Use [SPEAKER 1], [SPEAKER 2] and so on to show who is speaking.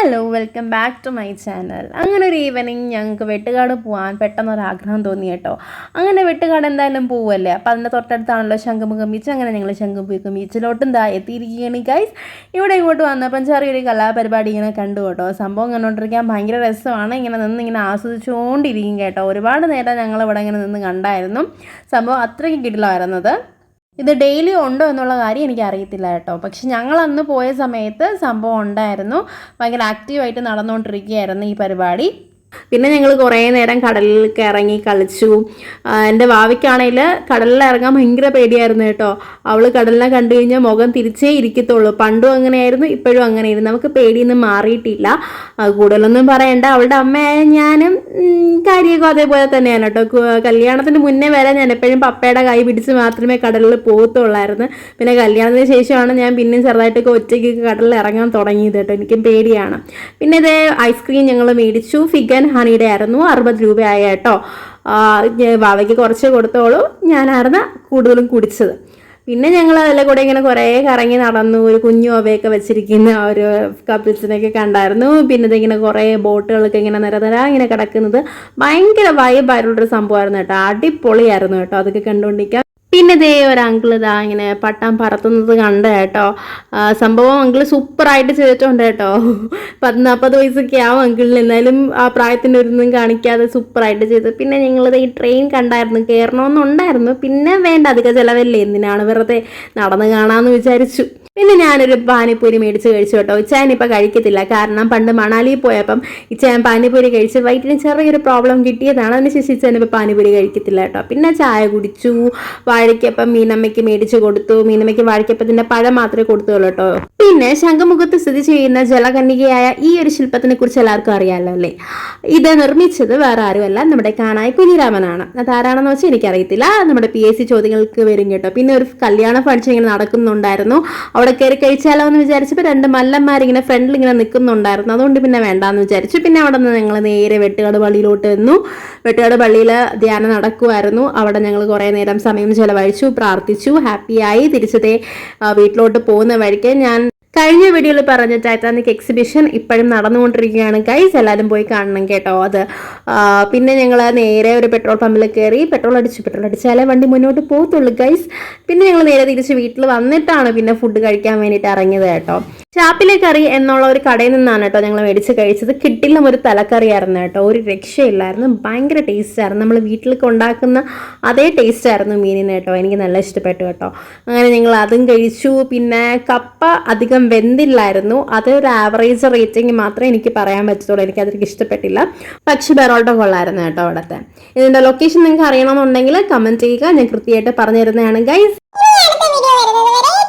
[SPEAKER 1] Hello welcome back to my channel അങ്ങനെ ഒരു evening ഞങ്ങൾക്ക് വെട്ടുകാട് പോകാൻ പെട്ടെന്ന് ഒരു ആഗ്രഹം തോന്നി കേട്ടോ. അങ്ങനെ വെട്ടുകാട് എന്തായാലും പോവല്ലേ? അപ്പോൾ അതിന്റെ തൊട്ടടുത്താണല്ലോ ശംഖുമുഖം ബീച്ച്. അങ്ങനെ ഞങ്ങൾ ശംഖുമുഖം ബീച്ചിലോട്ടും ദാ എത്തിയിരിക്കുകയാണ് ഗൈസ് ഇവിടെ ഇങ്ങോട്ട് വന്നപ്പം ചെറിയൊരു കലാപരിപാടി ഇങ്ങനെ കണ്ടു കേട്ടോ. സംഭവം കണ്ടുകൊണ്ടിരിക്കാൻ ഭയങ്കര രസമാണ്. ഇങ്ങനെ നിന്ന് ഇങ്ങനെ ആസ്വദിച്ചുകൊണ്ടിരിക്കും കേട്ടോ. ഒരുപാട് നേരം ഞങ്ങൾ ഇവിടെ ഇങ്ങനെ നിന്ന് കണ്ടായിരുന്നു. സംഭവം അത്രയ്ക്ക് കിടിലമായിരുന്നത്. ഇത് ഡെയിലി ഉണ്ടോ എന്നുള്ള കാര്യം എനിക്ക് അറിയത്തില്ല കേട്ടോ. പക്ഷെ ഞങ്ങൾ അന്ന് പോയ സമയത്ത് സംഭവം ഉണ്ടായിരുന്നു. ഭയങ്കര ആക്റ്റീവായിട്ട് നടന്നുകൊണ്ടിരിക്കുകയായിരുന്നു ഈ പരിപാടി. പിന്നെ ഞങ്ങൾ കുറേ നേരം കടലിലൊക്കെ ഇറങ്ങി കളിച്ചു. എന്റെ വാവിക്കാണെങ്കിൽ കടലിൽ ഇറങ്ങാൻ ഭയങ്കര പേടിയായിരുന്നു കേട്ടോ. അവൾ കടലിനെ കണ്ടു കഴിഞ്ഞാൽ മുഖം തിരിച്ചേ ഇരിക്കത്തുള്ളൂ. പണ്ടും അങ്ങനെയായിരുന്നു ഇപ്പോഴും അങ്ങനെയായിരുന്നു. നമുക്ക് പേടിയൊന്നും മാറിയിട്ടില്ല. കൂടുതലൊന്നും പറയണ്ട. അവളുടെ അമ്മയായ ഞാനും കാര്യമൊക്കെ അതേപോലെ തന്നെയാണ് കേട്ടോ. കല്യാണത്തിന് മുന്നേ വരെ ഞാൻ എപ്പോഴും പപ്പയുടെ കൈ പിടിച്ച് മാത്രമേ കടലിൽ പോകത്തുള്ളായിരുന്നു. പിന്നെ കല്യാണത്തിന് ശേഷമാണ് ഞാൻ പിന്നെയും ചെറുതായിട്ടൊക്കെ ഒറ്റയ്ക്ക് കടലിൽ ഇറങ്ങാൻ തുടങ്ങിയത് കേട്ടോ. എനിക്കും പേടിയാണ്. പിന്നെ ഇതേ ഐസ്ക്രീം ഞങ്ങൾ മേടിച്ചു. ഫിഗൻ ഹണിയുടെ ആയിരുന്നു അറുപത് രൂപയായ കേട്ടോ. വാവയ്ക്ക് കുറച്ച് കൊടുത്തോളൂ. ഞാനായിരുന്നു കൂടുതലും കുടിച്ചത്. പിന്നെ ഞങ്ങൾ അതിലെ കൂടെ ഇങ്ങനെ കുറേ കറങ്ങി നടന്നു ഒരു കുഞ്ഞു അവയൊക്കെ വെച്ചിരിക്കുന്ന ഒരു കപ്പിൾസിനെയൊക്കെ കണ്ടായിരുന്നു. പിന്നെ ഇതിങ്ങനെ കുറേ ബോട്ടുകളൊക്കെ ഇങ്ങനെ നിര നിര ഇങ്ങനെ കിടക്കുന്നത്. ഭയങ്കര വൈബായിട്ടുള്ളൊരു സംഭവമായിരുന്നു കേട്ടോ. അടിപൊളിയായിരുന്നു കേട്ടോ. അതൊക്കെ കണ്ടുകൊണ്ടിരിക്കാൻ. പിന്നെ ദേ ഒരു അങ്കിൾ ഇതാ ഇങ്ങനെ പട്ടം പറത്തുന്നത് കണ്ട കേട്ടോ. സംഭവം അങ്കിൾ സൂപ്പറായിട്ട് ചെയ്തിട്ടുണ്ട് കേട്ടോ. പത്ത് നാൽപ്പത് വയസ്സൊക്കെ ആവും അങ്കിളിന്. എന്നാലും ആ പ്രായത്തിന്റെ ഒരു കാണിക്കാതെ സൂപ്പറായിട്ട് ചെയ്ത്. പിന്നെ ഞങ്ങളിത് ഈ ട്രെയിൻ കണ്ടായിരുന്നു. കയറണമെന്നുണ്ടായിരുന്നു പിന്നെ വേണ്ട അധികം ചിലവല്ലേ. എന്തിനാണ് വെറുതെ നടന്ന് കാണാമെന്ന് വിചാരിച്ചു. പിന്നെ ഞാനൊരു പാനിപ്പൂരി മേടിച്ച് കഴിച്ചു കേട്ടോ. ഇച്ചാൻ ഇപ്പം കഴിക്കത്തില്ല. കാരണം പണ്ട് മണാലിയിൽ പോയപ്പം ഇച്ചാൻ പാനിപ്പൂരി കഴിച്ച് വയറ്റിന് ചെറിയൊരു പ്രോബ്ലം കിട്ടിയതാണ്. അതിനുശേഷം ഇച്ചാൻ ഇപ്പോൾ പാനിപ്പൂരി കഴിക്കത്തില്ല കേട്ടോ. പിന്നെ ചായ കുടിച്ചു. വാഴയ്ക്കപ്പം മീനമ്മയ്ക്ക് മേടിച്ചു കൊടുത്തു. മീനമ്മയ്ക്ക് വാഴയ്ക്കപ്പത്തിന്റെ പഴം മാത്രമേ കൊടുത്തുള്ളൂ കേട്ടോ. പിന്നെ ശംഖുമുഖത്ത് സ്ഥിതി ചെയ്യുന്ന ജലകന്യകയായ ഈ ഒരു ശില്പത്തിനെ കുറിച്ച് എല്ലാവർക്കും അറിയാമല്ലോ അല്ലേ? ഇത് നിർമ്മിച്ചത് വേറെ ആരുമല്ല നമ്മുടെ കാണായി കുഞ്ഞിരാമനാണ്. അതാരാണെന്ന് വെച്ചാൽ എനിക്കറിയത്തില്ല. നമ്മുടെ പി എസ് സി ചോദ്യങ്ങൾക്ക് വരും കേട്ടോ. പിന്നെ ഒരു കല്യാണ ഫംഗ്ഷൻ ഇങ്ങനെ നടക്കുന്നുണ്ടായിരുന്നു. അവിടെ കയറി കഴിച്ചാലോ എന്ന് വിചാരിച്ചപ്പോൾ രണ്ട് മല്ലന്മാരിങ്ങനെ ഫ്രണ്ടിൽ ഇങ്ങനെ നിൽക്കുന്നുണ്ടായിരുന്നു. അതുകൊണ്ട് പിന്നെ വേണ്ടാന്ന് വിചാരിച്ചു. പിന്നെ അവിടെ നിന്ന് ഞങ്ങൾ നേരെ വെട്ടുകാട് പള്ളിയിലോട്ട് വന്നു വെട്ടുകാട് പള്ളിയിൽ ധ്യാനം നടക്കുമായിരുന്നു അവിടെ ഞങ്ങൾ കുറേ നേരം സമയം ചെലവഴിച്ചു. പ്രാർത്ഥിച്ചു ഹാപ്പിയായി തിരിച്ചതേ വീട്ടിലോട്ട് പോകുന്ന വഴിക്ക് ഞാൻ കഴിഞ്ഞ വീഡിയോയിൽ പറഞ്ഞ ടൈറ്റാനിക് എക്സിബിഷൻ ഇപ്പോഴും നടന്നുകൊണ്ടിരിക്കുകയാണ്. ഗൈസ് എല്ലാവരും പോയി കാണണം കേട്ടോ അത്. പിന്നെ ഞങ്ങൾ നേരെ ഒരു പെട്രോൾ പമ്പിൽ കയറി പെട്രോൾ അടിച്ചു പെട്രോൾ അടിച്ചാലേ വണ്ടി മുന്നോട്ട് പോകത്തുള്ളൂ ഗൈസ് പിന്നെ ഞങ്ങൾ നേരെ തിരിച്ച് വീട്ടിൽ വന്നിട്ടാണ് പിന്നെ ഫുഡ് കഴിക്കാൻ വേണ്ടിയിട്ട് ഇറങ്ങിയത് കേട്ടോ. ചാപ്പിലെ കറി എന്നുള്ള ഒരു കടയിൽ നിന്നാണ് കേട്ടോ ഞങ്ങൾ മേടിച്ച് കഴിച്ചത്. കിട്ടില്ല ഒരു തലക്കറിയായിരുന്നു കേട്ടോ. ഒരു രക്ഷയില്ലായിരുന്നു. ഭയങ്കര ടേസ്റ്റ് ആയിരുന്നു. നമ്മൾ വീട്ടിൽ കൊണ്ടാക്കുന്ന അതേ ടേസ്റ്റ് ആയിരുന്നു മീനിന് കേട്ടോ. എനിക്ക് നല്ല ഇഷ്ടപ്പെട്ടു കേട്ടോ. അങ്ങനെ ഞങ്ങൾ അതും കഴിച്ചു. പിന്നെ കപ്പ അധികം വെന്തില്ലായിരുന്നു. അത് ഒരു ആവറേജ് റേറ്റിംഗ് മാത്രമേ എനിക്ക് പറയാൻ പറ്റത്തുള്ളൂ. എനിക്ക് അതൊക്കെ ഇഷ്ടപ്പെട്ടില്ല. പക്ഷെ ബെറോട്ട കൊള്ളായിരുന്നു കേട്ടോ അവിടുത്തെ. ഇതിന്റെ ലൊക്കേഷൻ നിങ്ങൾക്ക് അറിയണമെന്നുണ്ടെങ്കിൽ കമന്റ് ചെയ്യുക. ഞാൻ കൃത്യമായിട്ട് പറഞ്ഞു തരുന്നതാണ് ഗൈസ് あ!